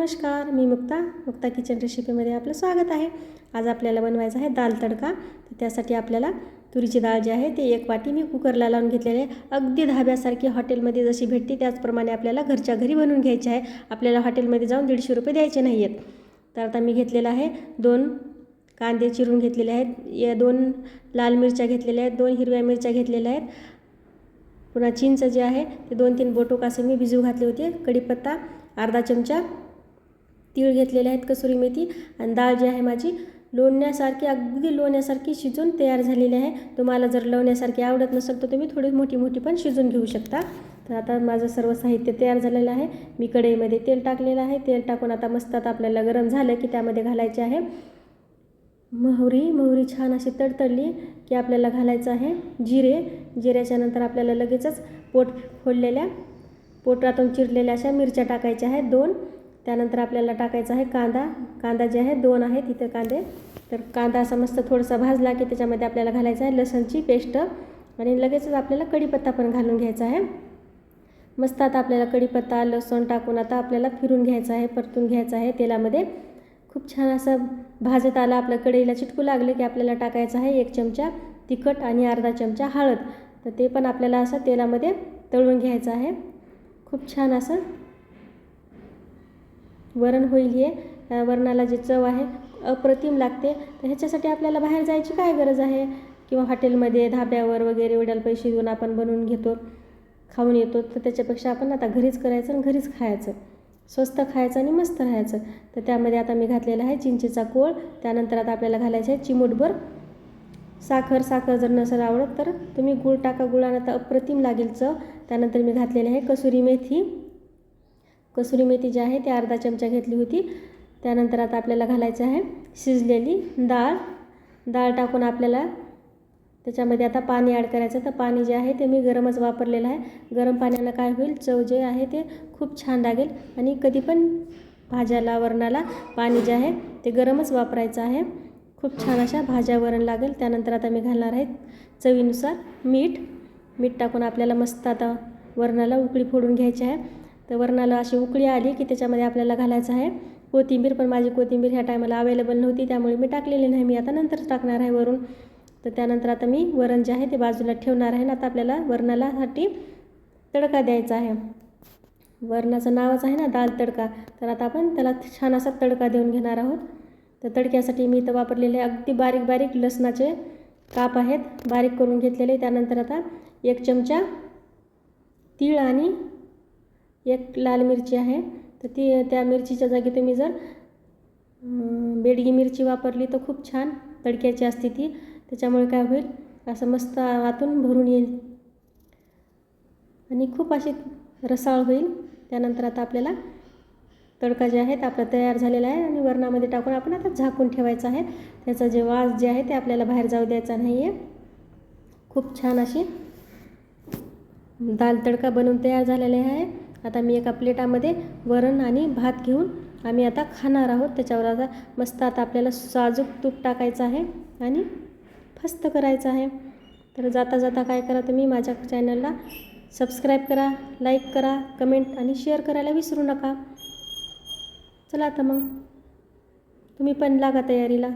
नमस्कार मी मुक्ता. मुक्ता किचन रेसिपीमध्ये आपलं स्वागत आहे. आज आपल्याला बनवायचं आहे दाल तडका. तर त्यासाठी आपल्याला तुरीची डाळ जी आहे ती एक वाटी मी कुकरला लावून घेतलेली आहे. अगदी धाब्यासारखी हॉटेलमध्ये जशी भेटते त्याचप्रमाणे आपल्याला घरच्या घरी बनवून घ्यायची आहे. आपल्याला हॉटेलमध्ये जाऊन दीडशे रुपये द्यायचे नाही आहेत तर आता मी घेतलेलं आहे दोन कांदे चिरून घेतलेले आहेत. या दोन लाल मिरच्या घेतलेल्या आहेत दोन हिरव्या मिरच्या घेतलेल्या आहेत. पुन्हा चिंच जे आहे ते दोन तीन बोटोक असे मी भिजू घातले होते. कढीपत्ता अर्धा चमचा तीळ घेतलेले आहेत कसुरी मेथी आणि डाळ जी आहे माझी लोणण्यासारखी अगदी लोण्यासारखी शिजून तयार झालेली आहे. तुम्हाला जर लोण्यासारखी आवडत नसेल तर तुम्ही थोडी मोठी मोठी पण शिजून घेऊ शकता. तर आता माझं सर्व साहित्य तयार झालेलं आहे. मी कढईमध्ये तेल टाकलेलं आहे. तेल टाकून आता मस्त आता आपल्याला गरम झालं की त्यामध्ये घालायचे आहे. मोहरी मोहरी छान अशी तडतडली की आपल्याला घालायचं आहे जिरे. जिऱ्याच्या नंतर आपल्याला लगेचच पोट फोडलेल्या पोटातून चिरलेल्या अशा मिरच्या टाकायच्या आहेत. दोन त्यानंतर आपल्याला टाकायचा आहे कांदा. कांदा जे आहे दोन आहेत तिथं कांदे. तर कांदा असा मस्त थोडासा भाजला की त्याच्यामध्ये आपल्याला घालायचा आहे लसणची पेस्ट. आणि लगेचच आपल्याला कढीपत्ता पण घालून घ्यायचा आहे. मस्त आता आपल्याला कढीपत्ता लसूण टाकून आता आपल्याला फिरून घ्यायचं आहे परतून घ्यायचं आहे तेलामध्ये. खूप छान असं भाजत आलं आपल्या कढईला. चिटकू लागलं की आपल्याला टाकायचं आहे एक चमचा तिखट आणि अर्धा चमचा हळद. तर ते पण आपल्याला असं तेलामध्ये तळून घ्यायचं आहे. खूप छान असं वरण होईल हे. वरणाला जे चव आहे अप्रतिम लागते. तर ह्याच्यासाठी आपल्याला बाहेर जायची काय गरज आहे? किंवा हॉटेलमध्ये धाब्यावर वगैरे एवढ्याला पैसे देऊन आपण बनवून घेतो खाऊन येतो तर त्याच्यापेक्षा आपण आता घरीच करायचं आणि घरीच खायचं. स्वस्त खायचं आणि मस्त राहायचं. तर त्यामध्ये आता मी घातलेला आहे चिंचेचा कोळ. त्यानंतर आता आपल्याला घालायचं आहे चिमूटभर. साखर साखर जर नसेल आवडत तर तुम्ही गुळ टाका. गुळानं तर अप्रतिम लागेल चव. त्यानंतर मी घातलेली आहे कसुरी मेथी. कसुरी मेथी जी आहे ती अर्धा चमचा घेतली होती. त्यानंतर आता आपल्याला घालायचं आहे शिजलेली डाळ. डाळ टाकून आपल्याला त्याच्यामध्ये आता पाणी ॲड करायचं तर पाणी जे आहे ते मी गरमच वापरलेलं आहे. गरम पाण्यानं काय होईल चव जे आहे ते खूप छान लागेल. आणि कधी पण भाज्याला वरणाला पाणी जे आहे ते गरमच वापरायचं आहे. खूप छान अशा भाज्या वरण लागेल. त्यानंतर आता मी घालणार आहे चवीनुसार मीठ. मीठ टाकून आपल्याला मस्त आता वरणाला उकळी फोडून घ्यायची आहे. तर वरणाला अशी उकळी आली की त्याच्यामध्ये आपल्याला घालायचं आहे. कोथिंबीर पण माझी कोथिंबीर ह्या टायमाला अवेलेबल नव्हती त्यामुळे मी टाकलेली नाही. मी आता नंतर टाकणार आहे वरून. तर त्यानंतर आता मी वरण जे आहे ते बाजूला ठेवणार आहे ना आता आपल्याला वरणालासाठी तडका द्यायचा आहे. वरणाचं नावच आहे ना दाल तडका. तर आता आपण त्याला छान असा तडका देऊन घेणार आहोत. तर तडक्यासाठी मी इथं वापरलेले अगदी बारीक बारीक लसणाचे काप आहेत बारीक करून घेतलेले. त्यानंतर आता एक चमचा तीळ आणि एक लाल मिरची आहे. तर ती त्या मिरचीच्या जागी तुम्ही जर बेडगी मिरची वापरली तर खूप छान तडक्याची असते ती. त्याच्यामुळे काय होईल असं मस्त आतून भरून येईल. आणि खूप अशी रसाळ होईल. त्यानंतर आता आपल्याला तडका जे आहे ते आपला तयार झालेला आहे. आणि वरणामध्ये टाकून आपण आता झाकून ठेवायचं आहे. त्याचा जे वास जे आहे ते आपल्याला बाहेर जाऊ द्यायचा नाही आहे खूप छान अशी दाल तडका बनवून तयार झालेले आहे. आता मी एका प्लेटामध्ये वरण आणि भात घेऊन आम्ही आता खाणार आहोत. त्याच्यावर आता मस्त आता आपल्याला साजूक तूप टाकायचं आहे आणि फस्त करायचं आहे. तर जाता जाता काय करा तुम्ही? माझ्या चॅनलला सबस्क्राईब करा लाईक करा कमेंट आणि शेअर करायला विसरू नका. चला आता मग. तुम्ही पण लागा तयारीला.